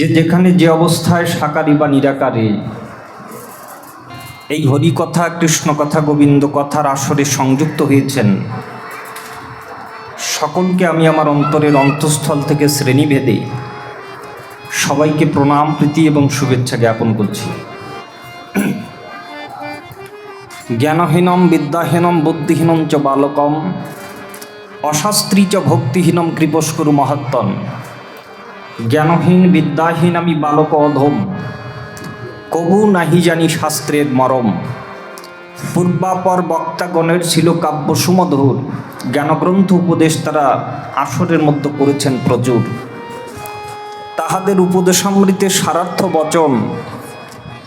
যে যেখানে যে অবস্থায় সাকারি বা নিরাকারে। এই হরিকথা, কৃষ্ণকথা গোবিন্দ কথার আসরে সংযুক্ত হয়েছেন। সকলকে আমি আমার অন্তরের অন্তঃস্থল থেকে শ্রেণীভেদে সবাইকে প্রণাম, প্রীতি এবং শুভেচ্ছা জ্ঞাপন করছি। জ্ঞানহীনম, বিদ্যাহীনম, বুদ্ধিহীনম চ বালকম, অশাস্ত্রী চ ভক্তিহীনম কৃপস্করু মহাত্তন জ্ঞানহীন বিদ্যাহীন আমি বালক অধম কবু নাহি জানি শাস্ত্রের মরম। পূর্বাপর বক্তাগণের ছিল কাব্য সুমধুর। জ্ঞানগ্রন্থ উপদেশ তারা আসরের মধ্যে করেছেন প্রচুর। তাহাদের উপদেশামৃতে সারার্থ বচন,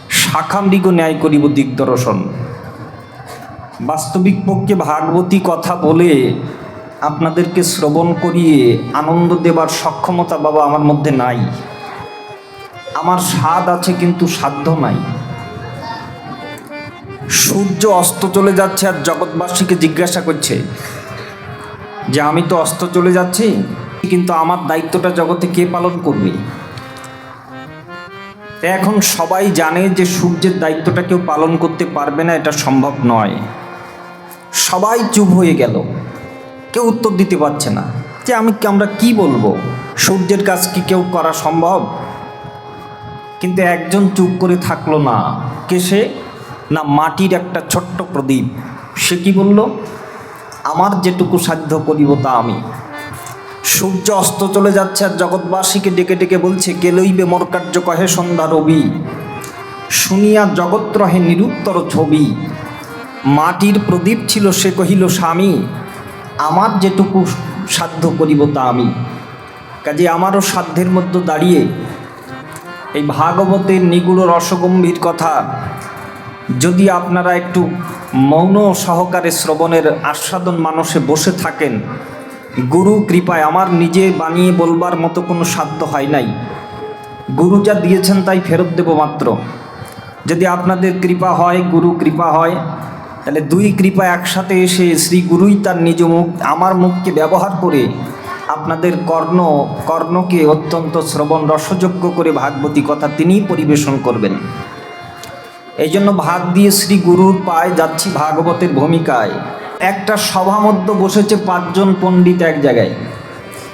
শাখামৃগ ন্যায় করিব দিগদর্শন। বাস্তবিক পক্ষে ভাগবতী কথা বলে আপনাদেরকে শ্রবণ করিয়ে আনন্দ দেবার সক্ষমতা বাবা আমার মধ্যে নাই। আমার স্বাদ আছে কিন্তু সাধ্য নাই। সূর্য অস্ত চলে যাচ্ছে আর জগৎবাসীকে জিজ্ঞাসা করছে যে, আমি তো অস্ত চলে যাচ্ছি, কিন্তু আমার দায়িত্বটা জগতে কে পালন করবে? এখন সবাই জানে যে, সূর্যের দায়িত্বটা কেউ পালন করতে পারবে না, এটা সম্ভব নয়। সবাই চুপ হয়ে গেল। কেউ উত্তর দিতে পারছে না যে আমি আমরা কি বলব? সূর্যের কাজ কি কেউ করা সম্ভব? কিন্তু একজন চুপ করে থাকল না। কে সে? না, মাটির একটা ছোট্ট প্রদীপ। সে কি বলল? আমার যেটুকু সাধ্য করিব তা আমি। সূর্য অস্ত চলে যাচ্ছে আর জগৎবাসীকে ডেকে ডেকে বলছে, কে লইবে মোর কার্য কহে সন্ধ্যা রবি? শুনিয়া জগৎ রহে নিরুত্তর ছবি। মাটির প্রদীপ ছিল, সে কহিল, স্বামী আমার যেটুকু সাধ্য করিব তা আমি। কাজে আমারও সাধ্যের মধ্যে দাঁড়িয়ে এই ভাগবতের নিগুড় রসগম্ভীর কথা যদি আপনারা একটু মৌন সহকারে শ্রবণের আস্বাদন মানুষে বসে থাকেন, গুরু কৃপায় আমার নিজে বানিয়ে বলবার মতো কোনো সাধ্য হয় নাই। গুরু যা দিয়েছেন তাই ফেরত দেব মাত্র। যদি আপনাদের কৃপা হয়, গুরু কৃপা হয় তাহলে দুই কৃপা একসাথে এসে শ্রী গুরুই তার নিজ মুখ, আমার মুখকে ব্যবহার করে আপনাদের কর্ণ, কর্ণকে অত্যন্ত শ্রবণ রসযোগ্য করে ভাগবতী কথা তিনিই পরিবেশন করবেন। এই জন্য ভাগ দিয়ে শ্রী গুরুর পায় যাচ্ছি ভাগবতের ভূমিকায়। একটা সভা মধ্য বসেছে পাঁচজন পণ্ডিত এক জায়গায়।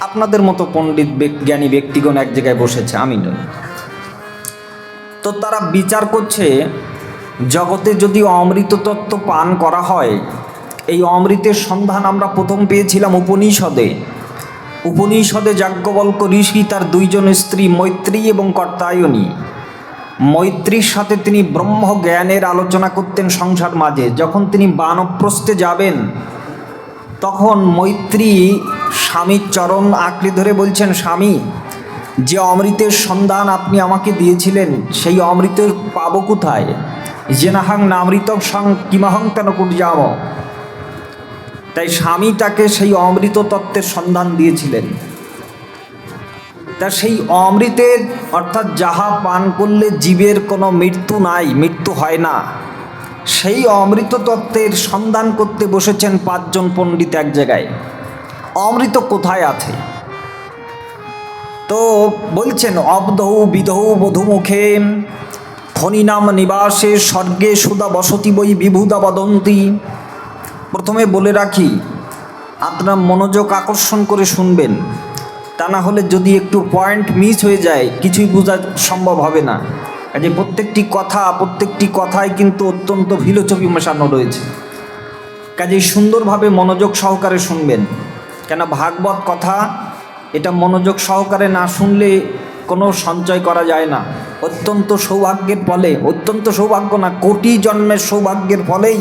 আপনাদের মতো পণ্ডিত জ্ঞানী ব্যক্তিগণ এক জায়গায় বসেছে, আমি নই। তো তারা বিচার করছে জগতে যদি অমৃত তত্ত্ব পান করা হয়, এই অমৃতের সন্ধান আমরা প্রথম পেয়েছিলাম উপনিষদে। উপনিষদে যাজ্ঞবল্ক ঋষি তার দুইজন স্ত্রী মৈত্রী এবং কর্তায়নী। মৈত্রীর সাথে তিনি ব্রহ্ম জ্ঞানের আলোচনা করতেন সংসার মাঝে। যখন তিনি বানপ্রস্থে যাবেন, তখন মৈত্রী স্বামীর চরণ আঁকড়ে ধরে বলছেন, স্বামী, যে অমৃতের সন্ধান আপনি আমাকে দিয়েছিলেন, সেই অমৃতের পাবো কোথায়? জেনাহাং নামৃত সং কিমাহং তেন কুটজাম তাই স্বামী তাকে সেই অমৃত তত্ত্বের সন্ধান দিয়েছিলেন। তা সেই অমৃতের অর্থাৎ যাহা পান করলে জীবের কোনো মৃত্যু নাই, মৃত্যু হয় না। সেই অমৃত তত্ত্বের সন্ধান করতে বসেছেন পাঁচজন পণ্ডিত এক জায়গায়। অমৃত কোথায় আছে? তো বলছেন অবদহু বিধৌ বধুমুখে ফণিনাম নিবাসে স্বর্গে সুদা বসতি বই বিভুদা বদন্তি। প্রথমে বলে রাখি, আপনার মনোযোগ আকর্ষণ করে শুনবেন। তা না হলে যদি একটু পয়েন্ট মিস হয়ে যায়, কিছুই বোঝা সম্ভব হবে না। কাজে প্রত্যেকটি কথা, প্রত্যেকটি কথায় কিন্তু অত্যন্ত ফিলোচফি মেশানো রয়েছে। কাজেই সুন্দরভাবে মনোযোগ সহকারে শুনবেন। কেন ভাগবত কথা, এটা মনোযোগ সহকারে না শুনলে কোনো সঞ্চয় করা যায় না। অত্যন্ত সৌভাগ্যের ফলে, অত্যন্ত সৌভাগ্য না, কোটি জন্মের সৌভাগ্যের ফলেই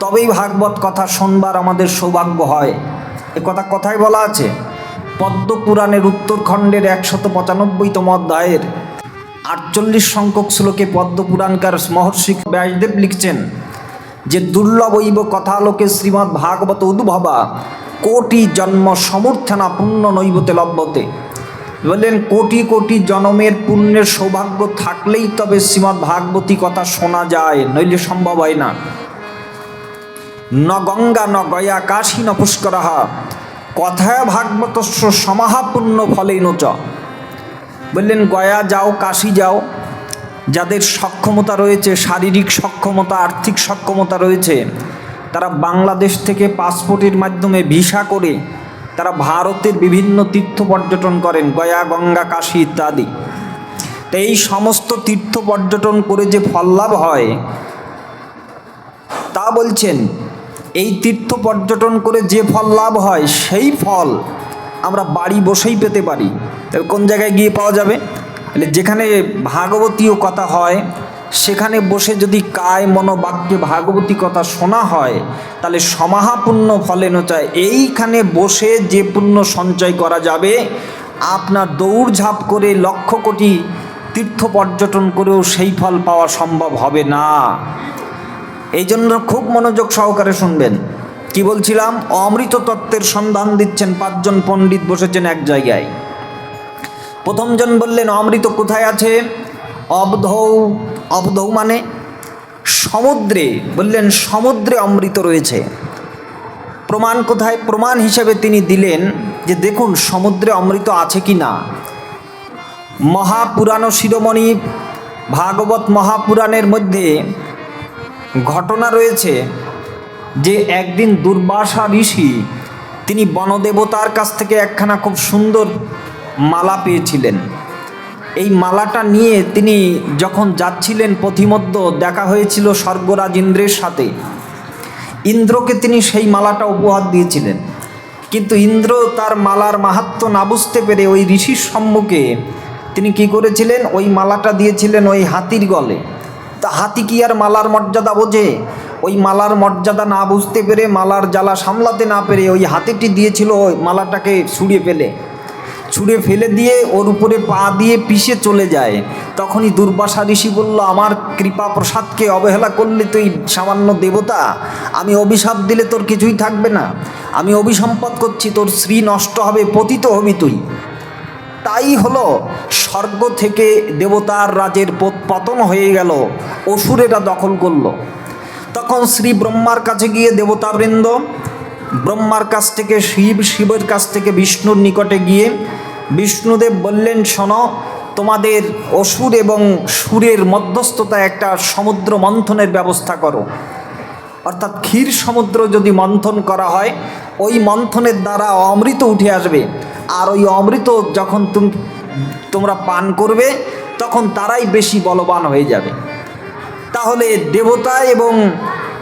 তবেই ভাগবত কথা শোনবার আমাদের সৌভাগ্য হয়। এ কথা কথায় বলা আছে, পদ্ম পুরাণের উত্তরখণ্ডের একশত পঁচানব্বইতম অধ্যায়ের আটচল্লিশ সংখ্যক শ্লোকে পদ্ম পুরাণকার মহর্ষি ব্যাসদেব লিখছেন, যে দুর্লভ দুর্লভৈব কথালোকে শ্রীমদ্ ভাগবত উদ্ভবা, কোটি জন্ম সমর্থনা পুণ্য নৈবতে লভ্যতে। বললেন, কোটি কোটি জনমের পুণ্যের সৌভাগ্য থাকলেই তবে শ্রীমদ্ ভাগবতী কথা শোনা যায়, নইলে সম্ভব হয় না। ন গঙ্গা, ন গয়া, কাশী, ন পুষ্করহ, কথায় ভাগবতস্য সমাহাপুণ্য ফলেন চ বললেন, গয়া যাও, কাশি যাও। যাদের সক্ষমতা রয়েছে, শারীরিক সক্ষমতা, আর্থিক সক্ষমতা রয়েছে, তারা বাংলাদেশ থেকে পাসপোর্টের মাধ্যমে ভিসা করে তারা ভারতের বিভিন্ন তীর্থ পর্যটন করেন, গয়া, গঙ্গা, কাশী ইত্যাদি। তো এই সমস্ত তীর্থ পর্যটন করে যে ফল লাভ হয়, তা বলছেন, এই তীর্থ পর্যটন করে যে ফল লাভ হয়, সেই ফল আমরা বাড়ি বসেই পেতে পারি। তাহলে কোন জায়গায় গিয়ে পাওয়া যাবে? যেখানে ভাগবতীয় কথা হয় সেখানে বসে যদি কায় মনোবাক্যে ভাগবতী কথা শোনা হয়, তাহলে সমাহাপুণ্য ফলে নচায় এইখানে বসে যে পুণ্য সঞ্চয় করা যাবে, আপনার দৌড়ঝাঁপ করে লক্ষ কোটি তীর্থ পর্যটন করেও সেই ফল পাওয়া সম্ভব হবে না। এই জন্য খুব মনোযোগ সহকারে শুনবেন। কি বলছিলাম? অমৃত তত্ত্বের সন্ধান দিচ্ছেন পাঁচজন পণ্ডিত বসেছেন এক জায়গায়। প্রথমজন বললেন, অমৃত কোথায় আছে? অবধৌ অবধৌ মানে সমুদ্রে, বললেন সমুদ্রে অমৃত রয়েছে। প্রমাণ কোথায়? প্রমাণ হিসেবে তিনি দিলেন যে দেখুন সমুদ্রে অমৃত আছে কি না। মহাপুরাণ শিরোমণি ভাগবত মহাপুরাণের মধ্যে ঘটনা রয়েছে যে একদিন দুর্বাসা ঋষি তিনি বনদেবতার কাছ থেকে একখানা খুব সুন্দর মালা পেয়েছিলেন। এই মালাটা নিয়ে তিনি যখন যাচ্ছিলেন পথিমধ্য, দেখা হয়েছিল স্বর্গরাজ ইন্দ্রের সাথে। ইন্দ্রকে তিনি সেই মালাটা উপহার দিয়েছিলেন। কিন্তু ইন্দ্র তার মালার মাহাত্ম না বুঝতে পেরে ওই ঋষির সম্মুখে তিনি কি করেছিলেন? ওই মালাটা দিয়েছিলেন ওই হাতির গলে। তা হাতি কি আর মালার মর্যাদা বোঝে? ওই মালার মর্যাদা না বুঝতে পেরে মালার জ্বালা সামলাতে না পেরে ওই হাতিটি দিয়েছিল ওই মালাটাকে ছুঁড়ে ফেলে। ছুঁড়ে ফেলে দিয়ে ওর উপরে পা দিয়ে পিষে চলে যায়। তখনই দুর্বাসা ঋষি বলল, আমার কৃপা প্রসাদকে অবহেলা করলে তুই, সামান্য দেবতা? আমি অভিশাপ দিলে তোর কিছুই থাকবে না। আমি অভিসম্পদ করছি, তোর শ্রী নষ্ট হবে, পতিত হবি তুই। তাই হলো, স্বর্গ থেকে দেবতার রাজের পত- পতন হয়ে গেল, অসুরেরা দখল করল। তখন শ্রী ব্রহ্মার কাছে গিয়ে দেবতাবৃন্দ ব্রহ্মার কাছ থেকে, শিব, শিবের কাছ থেকে বিষ্ণুর নিকটে গিয়ে বিষ্ণুদেব বললেন, শোনো, তোমাদের অসুর এবং সুরের মধ্যস্থতা একটা সমুদ্র মন্থনের ব্যবস্থা করো। অর্থাৎ ক্ষীর সমুদ্র যদি মন্থন করা হয়, ওই মন্থনের দ্বারা অমৃত উঠে আসবে। আর ওই অমৃত যখন তুমি, তোমরা পান করবে, তখন তারাই বেশি বলবান হয়ে যাবে। তাহলে দেবতা এবং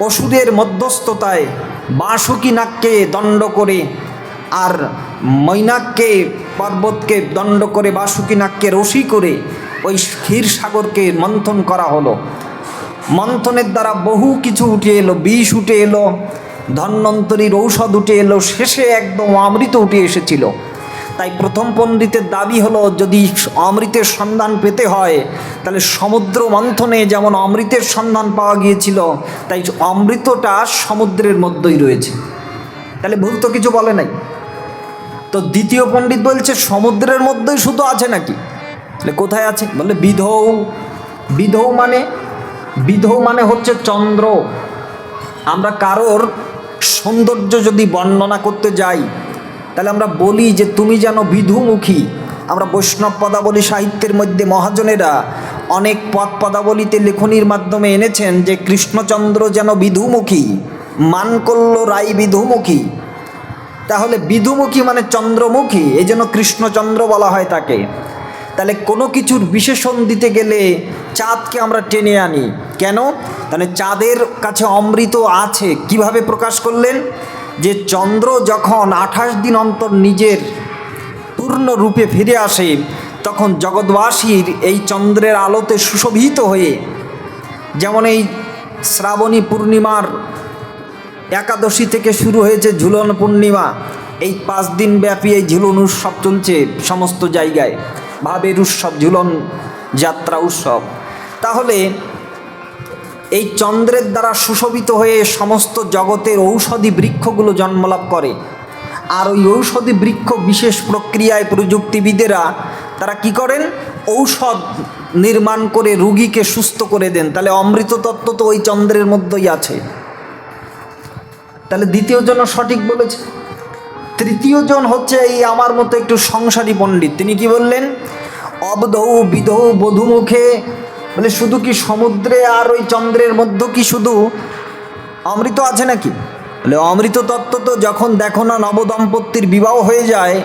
অসুরের মধ্যস্থতায় বাঁশুকি নাককে দণ্ড করে আর মৈনাককে, পর্বতকে দণ্ড করে বাসুকি নাককে রশি করে ওই ক্ষীর সাগরকে মন্থন করা হলো। মন্থনের দ্বারা বহু কিছু উঠে এলো, বিষ উঠে এলো, ধন্বন্তরীর ঔষধ উঠে এলো, শেষে একদম অমৃত উঠে এসেছিল। তাই প্রথম পণ্ডিতের দাবি হলো, যদি অমৃতের সন্ধান পেতে হয়, তাহলে সমুদ্র মন্থনে যেমন অমৃতের সন্ধান পাওয়া গিয়েছিল, তাই অমৃতটা সমুদ্রের মধ্যেই রয়েছে। তাহলে ভুল তো কিছু বলে নাই। তো দ্বিতীয় পণ্ডিত বলছে, সমুদ্রের মধ্যেই শুধু আছে নাকি? তাহলে কোথায় আছে? বলে বিধৌ। বিধৌ মানে বিধৌ মানে হচ্ছে চন্দ্র। আমরা কারোর সৌন্দর্য যদি বর্ণনা করতে যাই তাহলে আমরা বলি যে তুমি যেন বিধুমুখী। আমরা বৈষ্ণব পদাবলী সাহিত্যের মধ্যে মহাজনেরা অনেক পদ পদাবলীতে লেখনির মাধ্যমে এনেছেন যে কৃষ্ণচন্দ্র যেন বিধুমুখী মানকল্য রাই বিধুমুখী। তাহলে বিধুমুখী মানে চন্দ্রমুখী এই জন্য কৃষ্ণচন্দ্র বলা হয় তাকে। তাহলে কোনো কিছুর বিশেষণ দিতে গেলে চাঁদকে আমরা টেনে আনি। কেন? তাহলে চাঁদের কাছে অমৃত আছে, কীভাবে প্রকাশ করলেন? যে চন্দ্র যখন আঠাশ দিন অন্তর নিজের পূর্ণ রূপে ফিরে আসে, তখন জগৎবাসীর এই চন্দ্রের আলোতে সুশোভিত হয়ে, যেমন এই শ্রাবণী পূর্ণিমার একাদশী থেকে শুরু হয়েছে ঝুলন পূর্ণিমা, এই পাঁচ দিন ব্যাপী এই ঝুলন উৎসব চলছে সমস্ত জায়গায়। ভাবের উৎসব, ঝুলন যাত্রা উৎসব। তাহলে এই চন্দ্রের দ্বারা সুশোভিত হয়ে সমস্ত জগতের ঔষধি বৃক্ষগুলো জন্মলাভ করে। আর ওই ঔষধি বৃক্ষ বিশেষ প্রক্রিয়ায় প্রযুক্তিবিদেরা তারা কি করেন? ঔষধ নির্মাণ করে রুগীকে সুস্থ করে দেন। তাহলে অমৃত তত্ত্ব তো ওই চন্দ্রের মধ্যেই আছে। তাহলে দ্বিতীয় জন সঠিক বলেছে। তৃতীয় জন হচ্ছে এই আমার মতো একটু সংসারী পণ্ডিত। তিনি কি বললেন? অবধৌ বিধৌ বধুমুখে বলে, শুধু কি সমুদ্রে আর ওই চন্দ্রের মধ্যে কি শুধু অমৃত আছে নাকি? বলে, অমৃত তত্ত্ব তো যখন দেখো না নবদম্পতির বিবাহ হয়ে যায়,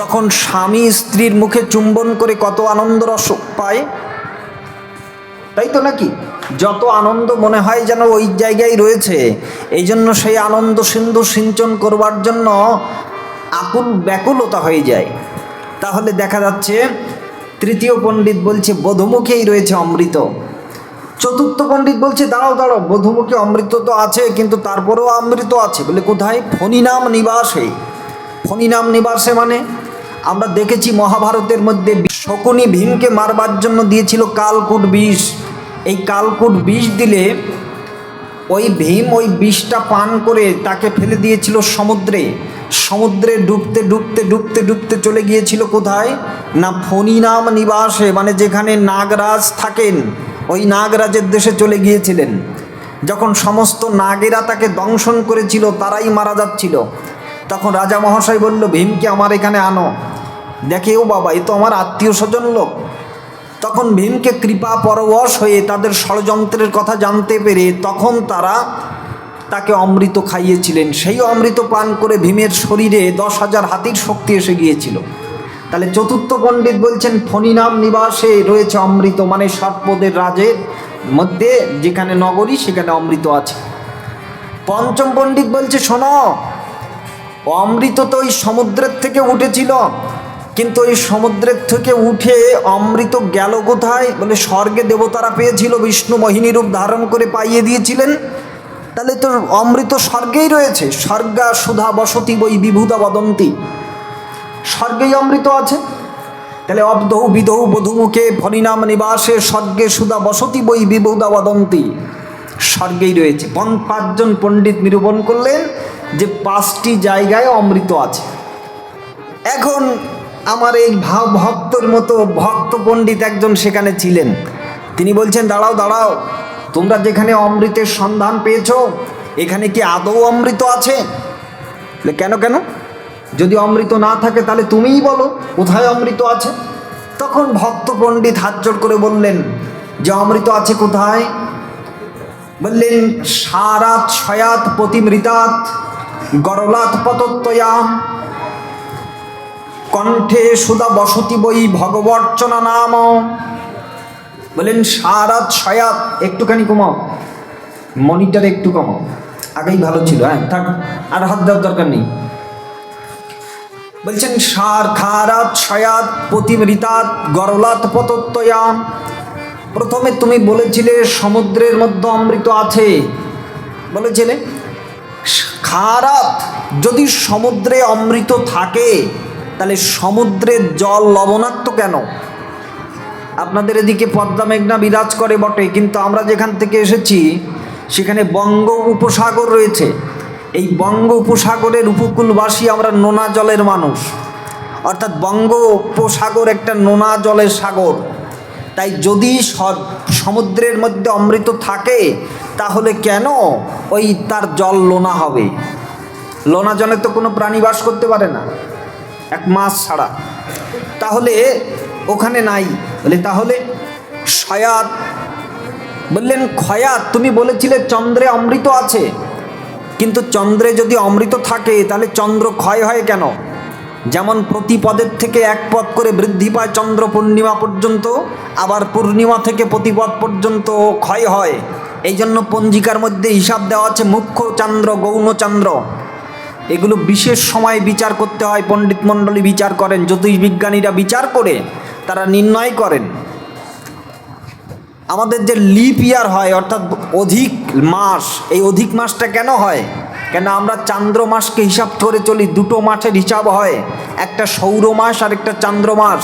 তখন স্বামী স্ত্রীর মুখে চুম্বন করে কত আনন্দ রস পায়। তাই তো নাকি? যত আনন্দ মনে হয় যেন ওই জায়গায় রয়েছে, এই জন্য সেই আনন্দ সিন্ধু সিঞ্চন করবার জন্য আকুল ব্যাকুলতা হয়ে যায়। তাহলে দেখা যাচ্ছে তৃতীয় পণ্ডিত বলছে, বধুমুখেই রয়েছে অমৃত। চতুর্থ পণ্ডিত বলছে, দাঁড়াও দাঁড়াও, বধুমুখে অমৃত তো আছে, কিন্তু তারপরেও অমৃত আছে। বলে কোথায়? ফণিনাম নিবাসে। ফণিনাম নিবাসে মানে? আমরা দেখেছি মহাভারতের মধ্যে শকুনি ভীমকে মারবার জন্য দিয়েছিল কালকুট বিষ। এই কালকুট বিষ দিলে ওই ভীম ওই বিষটা পান করে তাকে ফেলে দিয়েছিল সমুদ্রে। সমুদ্রে ডুবতে ডুবতে ডুবতে ডুবতে চলে গিয়েছিল কোথায়? না ফণিনাম নিবাসে মানে যেখানে নাগরাজ থাকেন, ওই নাগরাজের দেশে চলে গিয়েছিলেন। যখন সমস্ত নাগেরা তাকে দংশন করেছিল, তারাই মারা যাচ্ছিল। তখন রাজা মহাশয় বলল, ভীমকে আমার এখানে আনো। দেখে ও বাবা, এ তো আমার আত্মীয় স্বজন লোক। তখন ভীমকে কৃপা পরবশ হয়ে তাদের ষড়যন্ত্রের কথা জানতে পেরে তখন তারা তাকে অমৃত খাইয়েছিলেন। সেই অমৃত পান করে ভীমের শরীরে দশ হাজার হাতির শক্তি এসে গিয়েছিল। তাহলে চতুর্থ পণ্ডিত বলছেন, ফণিনাম নিবাসে রয়েছে অমৃত মানে সর্পদের রাজের মধ্যে যেখানে নগরী, সেখানে অমৃত আছে। পঞ্চম পণ্ডিত বলছে, শোনো, অমৃত তো ওই সমুদ্রের থেকে উঠেছিল। কিন্তু ওই সমুদ্রের থেকে উঠে অমৃত গেল কোথায়? বলে স্বর্গে দেবতারা পেয়েছিল, বিষ্ণু মোহিনী রূপ ধারণ করে পাইয়ে দিয়েছিলেন। তাহলে তো অমৃত স্বর্গেই রয়েছে। স্বর্গা সুধা বসতি বই বিভূতা বদন্তি। স্বর্গেই অমৃত আছে। তাহলে অবধৌ, বিধৌ, বধুমুখে ফণিনাম নিবাসে স্বর্গে সুধা বসতি বই বিভূতা বদন্তি। স্বর্গেই রয়েছে। পাঁচজন পণ্ডিত নিরূপণ করলেন যে পাঁচটি জায়গায় অমৃত আছে। এখন আমার এই ভাব ভক্তর মতো ভক্ত পণ্ডিত একজন সেখানে ছিলেন। তিনি বলছেন, দাঁড়াও দাঁড়াও, তোমরা যেখানে অমৃতের সন্ধান পেয়েছ, এখানে কি আদৌ অমৃত আছে? কেন কেন? যদি অমৃত না থাকে, তাহলে তুমিই বলো, কোথায় অমৃত আছে? তখন ভক্ত পণ্ডিত হাত করে বললেন, যে অমৃত আছে কোথায়? বললেন সারাত সয়াত প্রতিমৃতাত গরলাত পতত্তয়া কণ্ঠে সুদা বসতি বই ভগবর্চনা নাম। বলেন, সারাত সয়াত, একটুখানি কমাও মনিটার একটু কমাও আগেই ভালো ছিল হ্যাঁ থাক, আর হাত দেওয়ার দরকার নেই। বলছেন, সার, খারাত, সয়াত প্রতিমৃতাত গরলাত পতত্তয়া। প্রথমে তুমি বলেছিলে, সমুদ্রের মধ্যে অমৃত আছে। বলেছিলে খারাপ যদি সমুদ্রে অমৃত থাকে তাহলে সমুদ্রের জল লবণাক্ত কেন? আপনাদের এদিকে পদ্মা মেঘনা বিরাজ করে বটে, কিন্তু আমরা যেখান থেকে এসেছি, সেখানে বঙ্গ উপসাগর রয়েছে। এই বঙ্গ উপসাগরের উপকূলবাসী আমরা নোনা জলের মানুষ। অর্থাৎ বঙ্গ উপসাগর একটা নোনা জলের সাগর। তাই যদি সমুদ্রের মধ্যে অমৃত থাকে, তাহলে কেন ওই তার জল লোনা হবে? লোনা জলে তো কোনো প্রাণী বাস করতে পারে না। এক মাস ছাড়া। তাহলে ওখানে নাই। বলে, তাহলে সয়াত। বললেন, খয়াত, তুমি বলেছিলে চন্দ্রে অমৃত আছে। কিন্তু চন্দ্রে যদি অমৃত থাকে, তাহলে চন্দ্র ক্ষয় হয় কেন? যেমন প্রতি পদের থেকে এক পদ করে বৃদ্ধি পায় চন্দ্র পূর্ণিমা পর্যন্ত, আবার পূর্ণিমা থেকে প্রতি পদ পর্যন্ত ক্ষয় হয়। এই জন্য পঞ্জিকার মধ্যে হিসাব দেওয়া আছে, মুখ্য চন্দ্র, গৌণ চন্দ্র। এগুলো বিশেষ সময় বিচার করতে হয়, পণ্ডিত মণ্ডলী বিচার করেন, জ্যোতিষবিজ্ঞানীরা বিচার করে, তারা নির্ণয় করেন। আমাদের যে লিপ ইয়ার হয়, অর্থাৎ অধিক মাস, এই অধিক মাসটা কেন হয়? কেন আমরা চান্দ্র মাসকে হিসাব করে চলি, দুটো মাসের হিসাব হয়, একটা সৌর মাস আর একটা চান্দ্র মাস।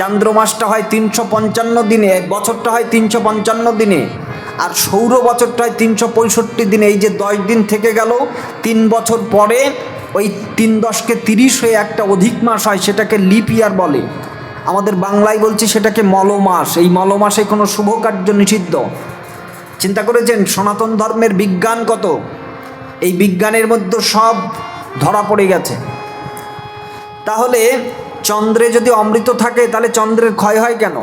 চান্দ্র মাসটা হয় তিনশো পঞ্চান্ন দিনে, বছরটা হয় তিনশো পঞ্চান্ন দিনে। আর সৌর বছরটায় তিনশো পঁয়ষট্টি দিনে। এই যে দশ দিন থেকে গেল, তিন বছর পরে ওই তিন দশকে তিরিশ হয়ে একটা অধিক মাস হয়, সেটাকে লিপ ইয়ার বলে। আমাদের বাংলায় বলছি সেটাকে মলমাস। এই মলমাসে কোনো শুভ কার্য নিষিদ্ধ। চিন্তা করেছেন সনাতন ধর্মের বিজ্ঞান কত? এই বিজ্ঞানের মধ্যে সব ধরা পড়ে গেছে। তাহলে চন্দ্রে যদি অমৃত থাকে, তাহলে চন্দ্রের ক্ষয় হয় কেন?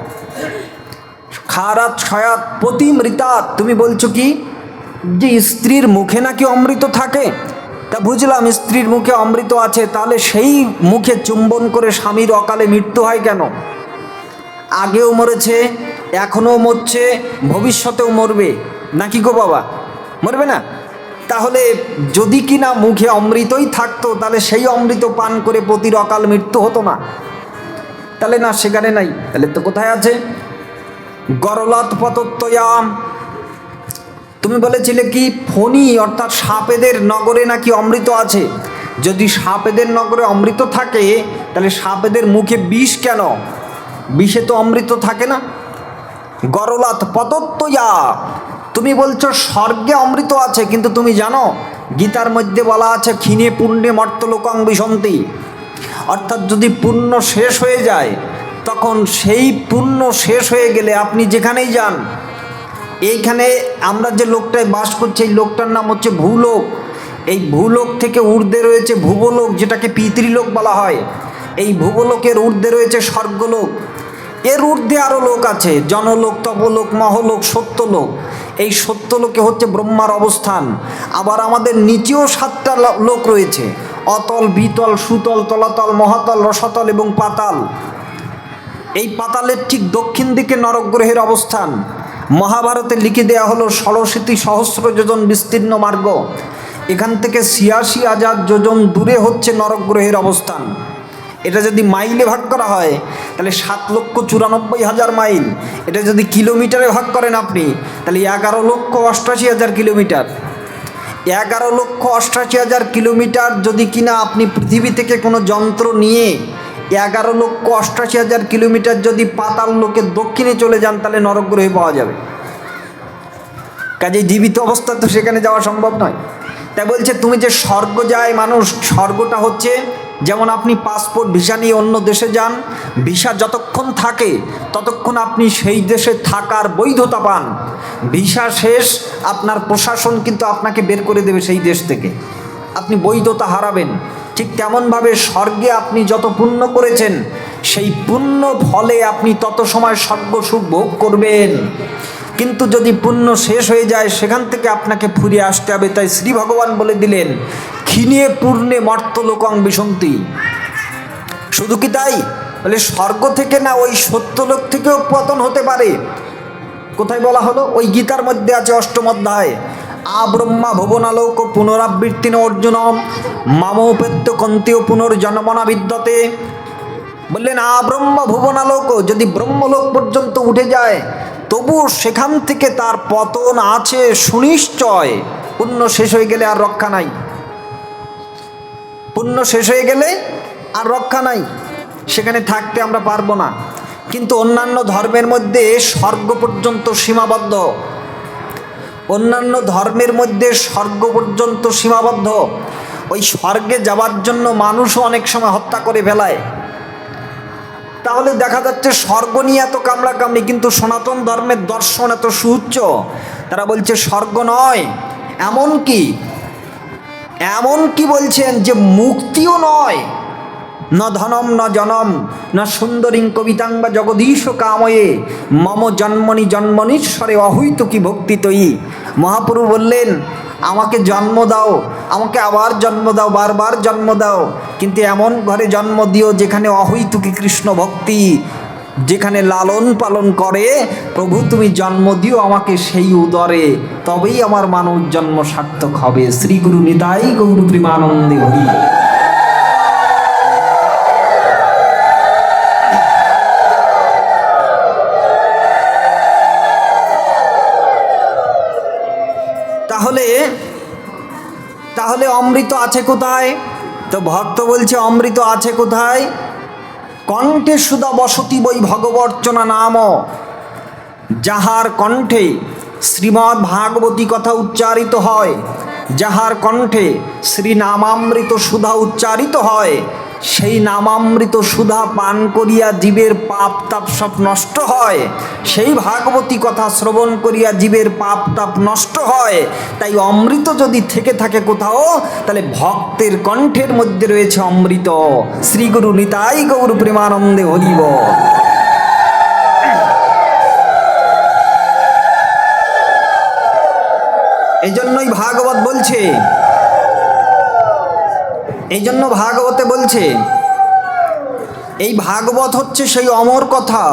খারাত ছয়াত প্রতি মৃতাত তুমি বলছো কি? যে স্ত্রীর মুখে নাকি অমৃত থাকে? তা বুঝলাম স্ত্রীর মুখে অমৃত আছে, তাহলে সেই মুখে চুম্বন করে স্বামীর অকালে মৃত্যু হয় কেন? আগেও মরেছে, এখনও মরছে, ভবিষ্যতেও মরবে। নাকি গো বাবা? মরবে না? তাহলে যদি কি না মুখে অমৃতই থাকতো, তাহলে সেই অমৃত পান করে প্রতির অকাল মৃত্যু হতো না। তাহলে না, সেখানে নাই। তাহলে তো কোথায় আছে? গরলাত পতত্বয়াম তুমি বলেছিলে কি, ফণি, অর্থাৎ সাপেদের নগরে নাকি অমৃত আছে? যদি সাপেদের নগরে অমৃত থাকে, তাহলে সাপেদের মুখে বিষ কেন? বিষে তো অমৃত থাকে না। গরলাত পতত্বয়া। তুমি বলছো স্বর্গে অমৃত আছে, কিন্তু তুমি জানো, গীতার মধ্যে বলা আছে, ক্ষীণে পুণ্যে মর্তলোকং বিসন্তি অর্থাৎ যদি পুণ্য শেষ হয়ে যায় তখন সেই পুণ্য শেষ হয়ে গেলে আপনি যেখানেই যান, এইখানে আমরা যে লোকটায় বাস করছি, এই লোকটার নাম হচ্ছে ভূলোক। এই ভূলোক থেকে ঊর্ধ্বে রয়েছে ভূবলোক যেটাকে পিতৃলোক বলা হয়। এই ভূবলোকের ঊর্ধ্বে রয়েছে স্বর্গলোক। এর ঊর্ধ্বে আরও লোক আছে, জনলোক, তপলোক, মহলোক, সত্যলোক। এই সত্যলোকে হচ্ছে ব্রহ্মার অবস্থান। আবার আমাদের নিচেও সাতটা লোক রয়েছে, অতল, বিতল, সুতল, তলাতল, মহাতল, রসাতল এবং পাতাল। এই পাতালের ঠিক দক্ষিণ দিকে নরগ্রহের অবস্থান। মহাভারতে লিখে দেওয়া হলো ষড়শীতি সহস্র যোজন বিস্তীর্ণ মার্গ। এখান থেকে ছিয়াশি হাজার যোজন দূরে হচ্ছে নরগ্রহের অবস্থান। এটা যদি মাইলে ভাগ করা হয়, তাহলে সাত লক্ষ চুরানব্বই হাজার মাইল। এটা যদি কিলোমিটারে ভাগ করেন আপনি, তাহলে এগারো লক্ষ অষ্টাশি হাজার কিলোমিটার। এগারো লক্ষ অষ্টাশি হাজার কিলোমিটার যদি কিনা আপনি পৃথিবী থেকে কোনো যন্ত্র নিয়ে এগারো লক্ষ অষ্টাশি হাজার কিলোমিটার যদি পাতাল লোকের দক্ষিণে চলে যান, তাহলে নরগ্রহে পাওয়া যাবে। কাজে জীবিত অবস্থা তো সেখানে যাওয়া সম্ভব নয়। তাই বলছে, তুমি যে স্বর্গ যায় মানুষ, স্বর্গটা হচ্ছে যেমন আপনি পাসপোর্ট, ভিসা নিয়ে অন্য দেশে যান, ভিসা যতক্ষণ থাকে, ততক্ষণ আপনি সেই দেশে থাকার বৈধতা পান। ভিসা শেষ, আপনার প্রশাসন কিন্তু আপনাকে বের করে দেবে সেই দেশ থেকে। আপনি বৈধতা হারাবেন। ঠিক তেমনভাবে স্বর্গে আপনি যত পুণ্য করেছেন, সেই পুণ্য ফলে আপনি তত সময় স্বর্গ সুখ ভোগ করবেন। কিন্তু যদি পুণ্য শেষ হয়ে যায়, সেখান থেকে আপনাকে ফুরিয়ে আসতে হবে। তাই শ্রী ভগবান বলে দিলেন, ক্ষীণে পূর্ণে মর্তলোকং বিসন্তি শুধু কি তাই? বলে, স্বর্গ থেকে না, ওই সত্যলোক থেকেও পতন হতে পারে। কোথায় বলা হলো? ওই গীতার মধ্যে আছে অষ্টম অধ্যায়। আ ব্রহ্মা ভুবনালোক পুনরাবৃত্তি অর্জুন। মামোপেত্য কন্তীয় পুনর্জন্মনা বিদ্যতে। বললেন আ ব্রহ্ম ভুবনালোক, যদি ব্রহ্মলোক পর্যন্ত উঠে যায়, তবু সেখান থেকে তার পতন আছে সুনিশ্চয়। পুণ্য শেষ হয়ে গেলে আর রক্ষা নাই। পুণ্য শেষ হয়ে গেলে আর রক্ষা নাই। সেখানে থাকতে আমরা পারব না। কিন্তু অন্যান্য ধর্মের মধ্যে স্বর্গ পর্যন্ত সীমাবদ্ধ। অন্যান্য ধর্মের মধ্যে স্বর্গ পর্যন্ত সীমাবদ্ধ। ওই স্বর্গে যাওয়ার জন্য মানুষও অনেক সময় হত্যা করে ফেলায়। তাহলে দেখা যাচ্ছে স্বর্গ নিয়ে এত কামড়াকামড়ি, কিন্তু সনাতন ধর্মের দর্শন এত সুউচ্চ। তারা বলছে, স্বর্গ নয়, এমন কি? এমন কি বলছেন যে মুক্তিও নয়? ন ধনম, ন জনম, ন সুন্দরীং কবিতাং বা জগদীশ কাময়ে, মম জন্মনি জন্মনীশ্বরে অহৈত কি ভক্তি তৈ মহাপুরু বললেন, আমাকে জন্ম দাও, আমাকে আবার জন্ম দাও, বারবার জন্ম দাও। কিন্তু এমন ঘরে জন্ম দিও যেখানে অহৈতুকি কৃষ্ণ ভক্তি, যেখানে লালন পালন করে। প্রভু, তুমি জন্ম দিও আমাকে সেই উদরে, তবেই আমার মানব জন্ম সার্থক হবে। শ্রী গুরু নিতাই গৌর প্রেমানন্দে হরি। অমৃত আছে কোথায়? তো ভক্ত বলছে, অমৃত আছে কোথায়? কণ্ঠে সুদা বসতি বই ভগবর্চনা নাম। যাহার কণ্ঠে শ্রীমৎ ভাগবতী কথা উচ্চারিত হয়, যাহার কণ্ঠে শ্রী নামামৃত সুধা উচ্চারিত হয় সেই নামামৃত সুধা পান করিয়া জীবের পাপ তাপ সব নষ্ট হয়। সেই ভাগবতী কথা শ্রবণ করিয়া জীবের পাপ তাপ নষ্ট হয়। তাই অমৃত যদি থেকে থাকে কোথাও, তাহলে ভক্তের কণ্ঠের মধ্যে রয়েছে অমৃত। শ্রীগুরু নিতাই গৌর প্রেমানন্দে হরিব। এই জন্যই ভাগবত বলছে এই জন্য ভাগবতে বলছে, এই ভাগবত হচ্ছে সেই অমর কথা,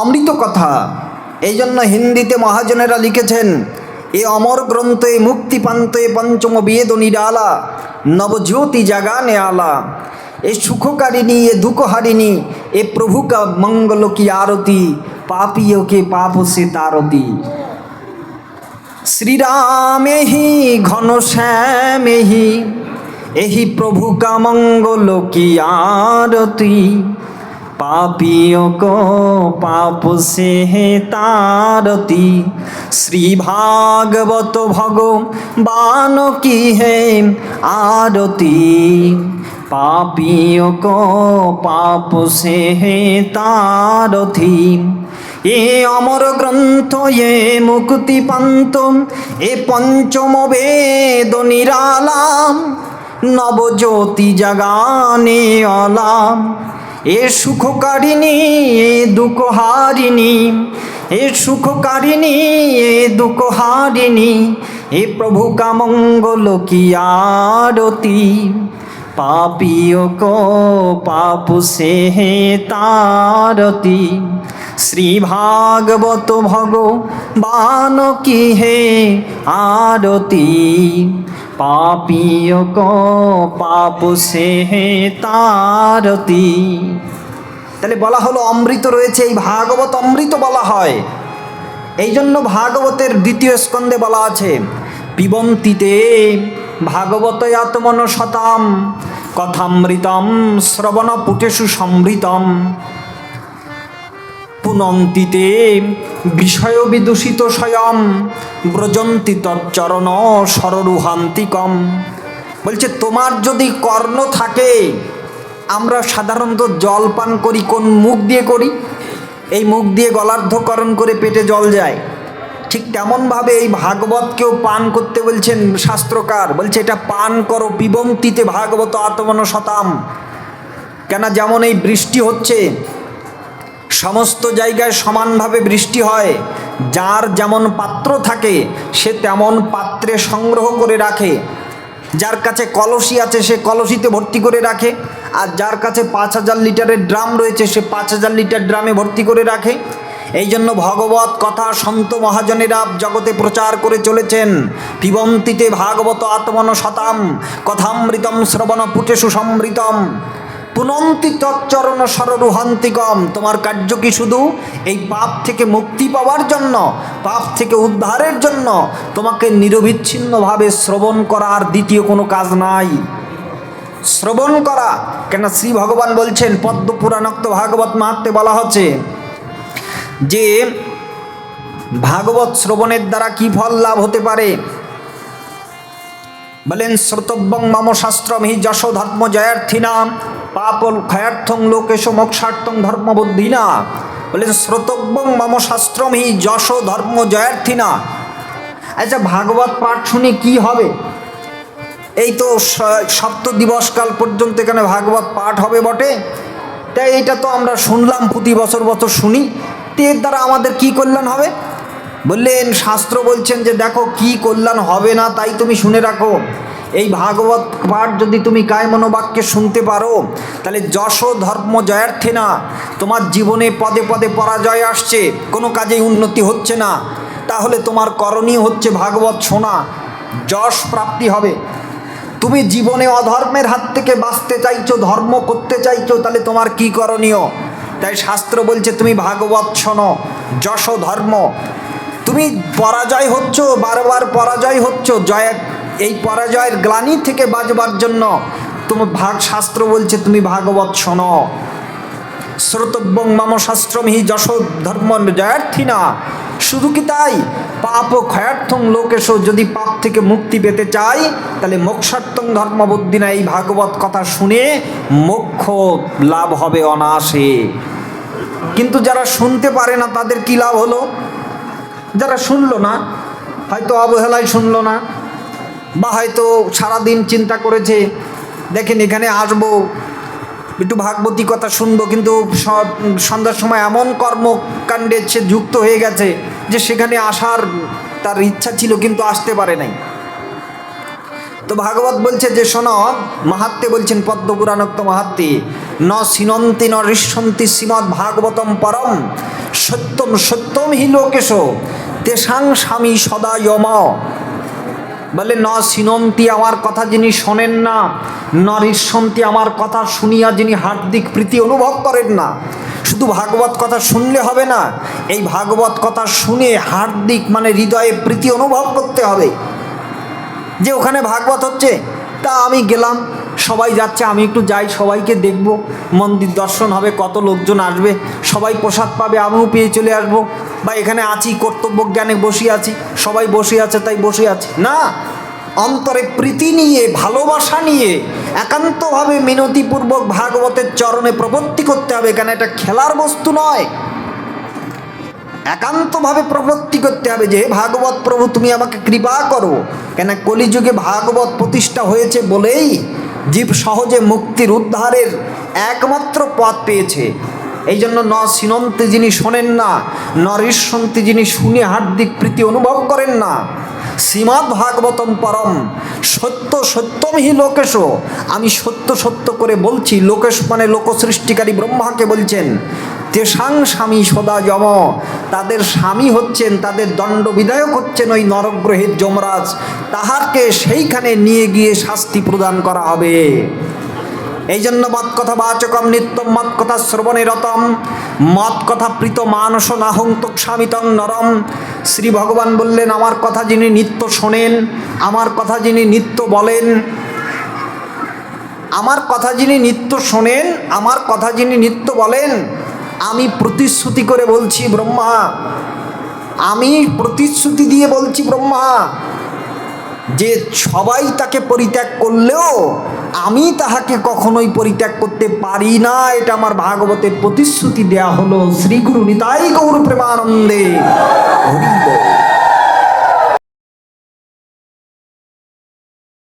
অমৃত কথা। এই জন্য হিন্দিতে মহাজনেরা লিখেছেন, এ অমর গ্রন্থে মুক্তিপান্তে পঞ্চম বেদ নিরালা নবজ্যোতি জাগানে আলা। এ সুখকারিণী, এ দুঃখহারিণী, এ প্রভু কা মঙ্গল কি আরতি, পাপিও কে পাপ সে তারতি। শ্রীরামে হি, ঘন শ্যামে হি এহি প্রভু কা মঙ্গল কি আরতি? পাপিও কো পাপ সে হে তারতি। শ্রী ভাগবত ভগবান কি হে আরতি? পাপিও কো পাপ সে হে তারথি এ অমর গ্রন্থ, এ মুক্তি পান্ত এ পঞ্চম বেদ নিরালাম। নবজ্যোতি জাগানে অলাম এ সুখকারিণী, এ দুঃখহারিণী, এ সুখকারিণী, এ দুঃখহারিণী, এ প্রভু কামঙ্গল কি আরতি। পাপিও কো পাপ সে হে তারতি। শ্রী ভাগবত ভগবান কি হে আরতি। পাপিও কো পাপ সে হে তারতি। তাহলে বলা হলো অমৃত রয়েছে, এই ভাগবত অমৃত বলা হয়। এই জন্য ভাগবতের দ্বিতীয় স্কন্ধে বলা আছে পিবন্তিতে ভাগবত আত্মন শতাম, কথামৃতম শ্রবণ পুটেষু সমৃতম পুনন্তিতে বিষয় বিদূষিত স্বয়ং ব্রজন্তি তচ্চরণ সররুহান্তিকম বলছে, তোমার যদি কর্ণ থাকে, আমরা সাধারণত জল পান করি, কোন মুখ দিয়ে করি? এই মুখ দিয়ে গলার্ধকরণ করে পেটে জল যায়। ঠিক তেমনভাবে এই ভাগবতকেও পান করতে বলছেন শাস্ত্রকার। বলছে, এটা পান করো পিবন্তিতে ভাগবত আত্মন শতাম। কেন যেমন এই বৃষ্টি হচ্ছে, সমস্ত জায়গায় সমানভাবে বৃষ্টি হয়, যার যেমন পাত্র থাকে, সে তেমন পাত্রে সংগ্রহ করে রাখে। যার কাছে কলসি আছে, সে কলসিতে ভর্তি করে রাখে। আর যার কাছে পাঁচ হাজার লিটারের ড্রাম রয়েছে, সে পাঁচ হাজার লিটার ড্রামে ভর্তি করে রাখে। এই জন্য ভগবত কথা সন্ত মহাজনেরা জগতে প্রচার করে চলেছেন। পিবন্তিতে ভাগবত আত্মন শতাম, কথামৃতম শ্রবণ পুটেশু সমৃতম পুনন্তি তচ্চরণ সররুহান্তিকম তোমার কার্য কি শুধু? এই পাপ থেকে মুক্তি পাওয়ার জন্য, পাপ থেকে উদ্ধারের জন্য তোমাকে নিরবিচ্ছিন্নভাবে শ্রবণ করার দ্বিতীয় কোনো কাজ নাই। শ্রবণ করা কেন শ্রী ভগবান বলছেন পদ্ম পুরাণোক্ত ভাগবত মাহাত্মে বলা হচ্ছে যে ভাগবত শ্রবণের দ্বারা কি ফল লাভ হতে পারে? বলেন, শ্রোতব্যং মম শাস্ত্রম হি যশ ধর্ম জয়ার্থী নাম পাপল ক্ষয়ার্থং লোকেশ মোক্ষার্থং ধর্মবুদ্ধিনা বলেন, শ্রোতব্যং মম শাস্ত্রম হি যশ ধর্ম জয়ার্থিনা। আচ্ছা ভাগবত পাঠ শুনে কি হবে? এই তো সপ্ত দিবসকাল পর্যন্ত এখানে ভাগবত পাঠ হবে বটে। তাই এইটা তো আমরা শুনলাম প্রতি বছর বছর শুনি। তো এর দ্বারা আমাদের কি কল্যাণ হবে? বললেন, শাস্ত্র বলছেন যে, দেখো, কি কল্যাণ হবে না তাই তুমি শুনে রাখো। এই ভাগবত পাঠ যদি তুমি কায় মনোবাক্যে শুনতে পারো, তাহলে যশ ধর্ম জয়ার্থে না। তোমার জীবনে পদে পদে পরাজয় আসছে, কোনো কাজেই উন্নতি হচ্ছে না। তাহলে তোমার করণীয় হচ্ছে ভাগবত শোনা। যশ প্রাপ্তি হবে। তুমি জীবনে অধর্মের হাত থেকে বাঁচতে চাইছো, ধর্ম করতে চাইছো, তাহলে তোমার কি করণীয়? তাই শাস্ত্র বলছে, তুমি ভাগবত শোনো, যশো ধর্ম। তুমি পরাজয় হচ্ছ, বারবার পরাজয় হচ্ছ, জয়, এই পরাজয়ের গ্লানি থেকে বাঁচবার জন্য। তোমার ভাগ শাস্ত্র বলছে, তুমি ভাগবত শোনো। শ্রোতব্যং মম শাস্ত্রম হি যশ ধর্ম জয়ার্থী না শুধু কি তাই? পাপ ও ক্ষয়ার্থং লোকেশ যদি পাপ থেকে মুক্তি পেতে চাই, তাহলে মোক্ষার্থং ধর্মবুদ্ধিনা এই ভাগবত কথা শুনে মোক্ষ লাভ হবে অনায়াসে। কিন্তু যারা শুনতে পারে না, তাদের কি লাভ হলো? যারা শুনলো না, হয়তো অবহেলায় শুনলো না, বা হয়তো সারাদিন চিন্তা করেছে, দেখেন এখানে আসব একটু ভাগবতী কথা শুনব, কিন্তু সন্ধ্যার সময় এমন কর্মকাণ্ডে সে যুক্ত হয়ে গেছে যে সেখানে আসার তার ইচ্ছা ছিল, কিন্তু আসতে পারে নাই। তো ভাগবত বলছে যে, শোনো, মাহাত্মে বলছেন পদ্মপুরাণোক্ত মাহাত্মে, ন সিনন্তি ন শ্রীমৎ ভাগবতম পরম, সত্যম সত্যম হি লোকেশ, তেষাং স্বামী সদা যম বলে, ন সিনন্তি আমার কথা যিনি শোনেন না, ন ঋষন্তি আমার কথা শুনিয়া যিনি হার্দিক প্রীতি অনুভব করেন না। শুধু ভাগবত কথা শুনলে হবে না, এই ভাগবত কথা শুনে হার্দিক মানে হৃদয়ে প্রীতি অনুভব করতে হবে। যে ওখানে ভাগবত হচ্ছে, তা আমি গেলাম সবাই যাচ্ছে, আমি একটু যাই, সবাইকে দেখব, মন্দির দর্শন হবে, কত লোকজন আসবে, সবাই প্রসাদ পাবে, আমিও পেয়ে চলে আসব। বা এখানে আছি, কর্তব্য জ্ঞানে বসে আছি, সবাই বসে আছে, তাই বসে আছি। না, অন্তরে প্রীতি নিয়ে, ভালোবাসা নিয়ে, একান্তভাবে মিনতিপূর্বক ভাগবতের চরণে প্রবর্তি করতে হবে, এখানে এটা খেলার বস্তু নয়। একান্তভাবে প্রবৃত্তি করতে হবে যে ভাগবত প্রভু, তুমি আমাকে কৃপা করো। কেন, কলিযুগে ভাগবত প্রতিষ্ঠা হয়েছে বলেই জীব সহজে মুক্তির উদ্ধারের একমাত্র পথ পেয়েছে। এই জন্য ন সিনন্তি যিনি শোনেন না, ন যিনি শুনে হার্দিক প্রীতি অনুভব করেন না শ্রীমৎ ভাগবতম পরম, সত্য সত্যম হি লোকেশ। আমি সত্য সত্য করে বলছি, লোকেশ মানে লোকসৃষ্টিকারী ব্রহ্মাকে বলছেন। তেষাং স্বামী সদা যম। তাদের স্বামী হচ্ছেন, তাদের দণ্ডবিধায়ক হচ্ছেন ওই নরগ্রহের যমরাজ। তাহাকে সেইখানে নিয়ে গিয়ে শাস্তি প্রদান করা হবে। এই জন্য মত কথা বাচকম নিত্যম মত কথা শ্রবণে রতম মত কথা প্রীত মানস নাহং তোক্ষামিতং নরম। শ্রী ভগবান বললেন, আমার কথা যিনি নিত্য শোনেন, আমার কথা যিনি নিত্য বলেন, আমার কথা যিনি নিত্য শোনেন, আমার কথা যিনি নিত্য বলেন, আমি প্রতিশ্রুতি করে বলছি ব্রহ্মা। আমি প্রতিশ্রুতি দিয়ে বলছি ব্রহ্মা। যে সবাই তাকে পরিত্যাগ করলেও আমি তাহাকে কখনোই পরিত্যাগ করতে পারি না এটা আমার ভাগবতের প্রতিশ্রুতি দেয়া হলো শ্রী গুরু নিতাই গৌর প্রেমানন্দে।